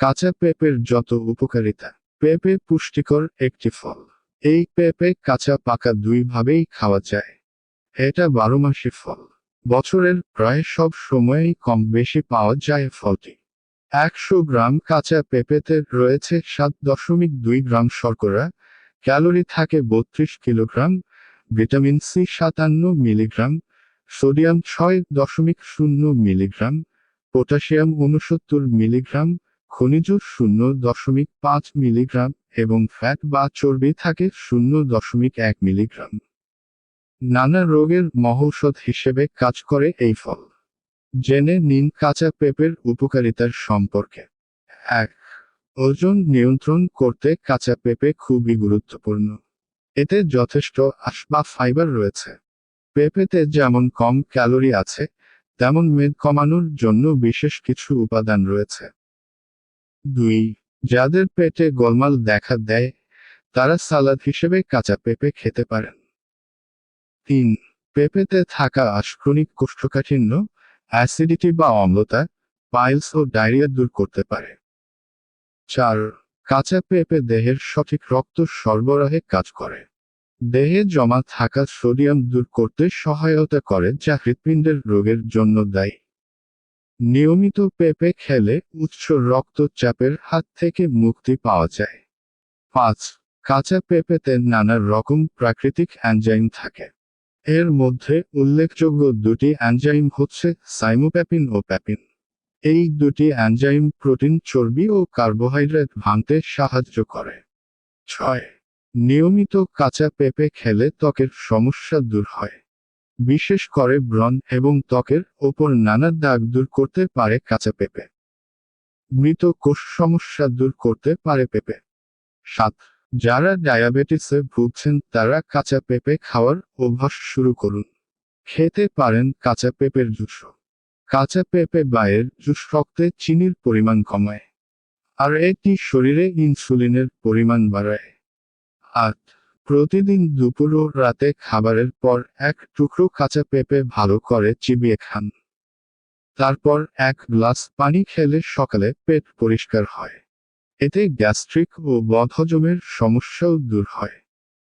কাঁচা পেঁপের যত উপকারিতা, পেঁপে পুষ্টিকর একটি ফল। এই পেঁপে কাঁচা পাকা দুইভাবেই খাওয়া যায়। এটা বারোমাসি ফল। বছরের প্রায় সব সময়েই কম বেশি পাওয়া যায় ফলটি। একশো গ্রাম কাঁচা পেঁপেতে রয়েছে সাত দশমিক দুই গ্রাম শর্করা, ক্যালোরি থাকে বত্রিশ কিলোগ্রাম, ভিটামিন সি সাতান্ন মিলিগ্রাম, সোডিয়াম ছয় দশমিক শূন্য মিলিগ্রাম, পটাশিয়াম উনসত্তর মিলিগ্রাম খনিজ শূন্য দশমিক পাঁচ মিলিগ্রাম এবং ফ্যাট বা চর্বি থাকে শূন্য দশমিক এক মিলিগ্রাম। নানা রোগের মহৌষধ হিসেবে কাজ করে এই ফল। জেনে নিন কাঁচা পেঁপের উপকারিতার সম্পর্কে। এক, ওজন নিয়ন্ত্রণ করতে কাঁচা পেঁপে খুবই গুরুত্বপূর্ণ। এতে যথেষ্ট আঁশ বা ফাইবার রয়েছে। পেঁপেতে যেমন কম ক্যালোরি আছে, তেমন মেদ কমানোর জন্য বিশেষ কিছু উপাদান রয়েছে। দুই, যাদের পেটে গোলমাল দেখা দেয়, তারা সালাদ হিসেবে কাঁচা পেঁপে খেতে পারেন। তিন, পেঁপেতে থাকা আশক্রনিক কোষ্ঠকাঠিন্য, অ্যাসিডিটি বা অম্লতা, পাইলস ও ডায়রিয়া দূর করতে পারে। চার, কাঁচা পেঁপে দেহের সঠিক রক্ত সরবরাহে কাজ করে। দেহে জমা থাকা সোডিয়াম দূর করতে সহায়তা করে যা হৃৎপিণ্ডের রোগের জন্য দায়ী। নিয়মিত পেঁপে খেলে উচ্চ রক্তচাপের হাত থেকে মুক্তি পাওয়া যায়। পাঁচ, কাঁচা পেঁপেতে নানা রকম প্রাকৃতিক অ্যানজাইম থাকে। এর মধ্যে উল্লেখযোগ্য দুটি অ্যানজাইম হচ্ছে সাইমোপ্যাপিন ও প্যাপিন। এই দুটি অ্যানজাইম প্রোটিন চর্বি ও কার্বোহাইড্রেট ভাঙতে সাহায্য করে। ছয়, নিয়মিত কাঁচা পেঁপে খেলে ত্বকের সমস্যা দূর হয়। বিশেষ করে ব্রণ এবং ত্বকের ওপর নানা দাগ দূর করতে পারে কাঁচা পেঁপে। মৃত কোষ সমস্যা দূর করতে পারে পেঁপে। সাত, যারা ডায়াবেটিসে ভুগছেন তারা কাঁচা পেঁপে খাওয়ার অভ্যাস শুরু করুন। খেতে পারেন কাঁচা পেঁপের জুস। কাঁচা পেঁপে বায়ের জুস রক্তে চিনির পরিমাণ কমায়। আর এটি শরীরে ইনসুলিনের পরিমাণ বাড়ায়। আট প্রতিদিন দুপুর ও রাতে খাবারের পর এক টুকরো কাঁচা পেঁপে ভালো করে চিবিয়ে খান। তারপর এক গ্লাস পানি খেলে সকালে পেট পরিষ্কার হয়। এতে গ্যাস্ট্রিক ও বদহজমের সমস্যাও দূর হয়।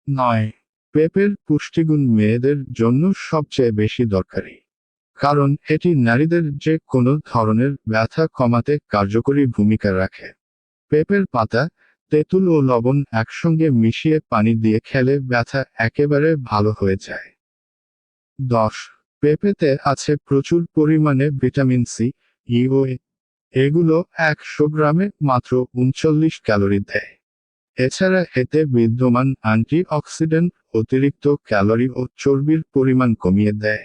নয়, পেঁপের পুষ্টিগুণ মেয়েদের জন্য সবচেয়ে বেশি দরকারি। কারণ এটি নারীদের যে কোনো ধরনের ব্যথা কমাতে কার্যকরী ভূমিকা রাখে। পেঁপের পাতা তেঁতুল ও লবণ একসঙ্গে মিশিয়ে পানি দিয়ে খেলে ব্যথা একেবারে ভালো হয়ে যায়। দশ, পেঁপেতে আছে প্রচুর পরিমাণে ভিটামিন সি, ই ও এগুলো একশো গ্রামে মাত্র উনচল্লিশ ক্যালোরি দেয়। এছাড়া এতে বিদ্যমান অ্যান্টি অক্সিডেন্ট অতিরিক্ত ক্যালোরি ও চর্বির পরিমাণ কমিয়ে দেয়।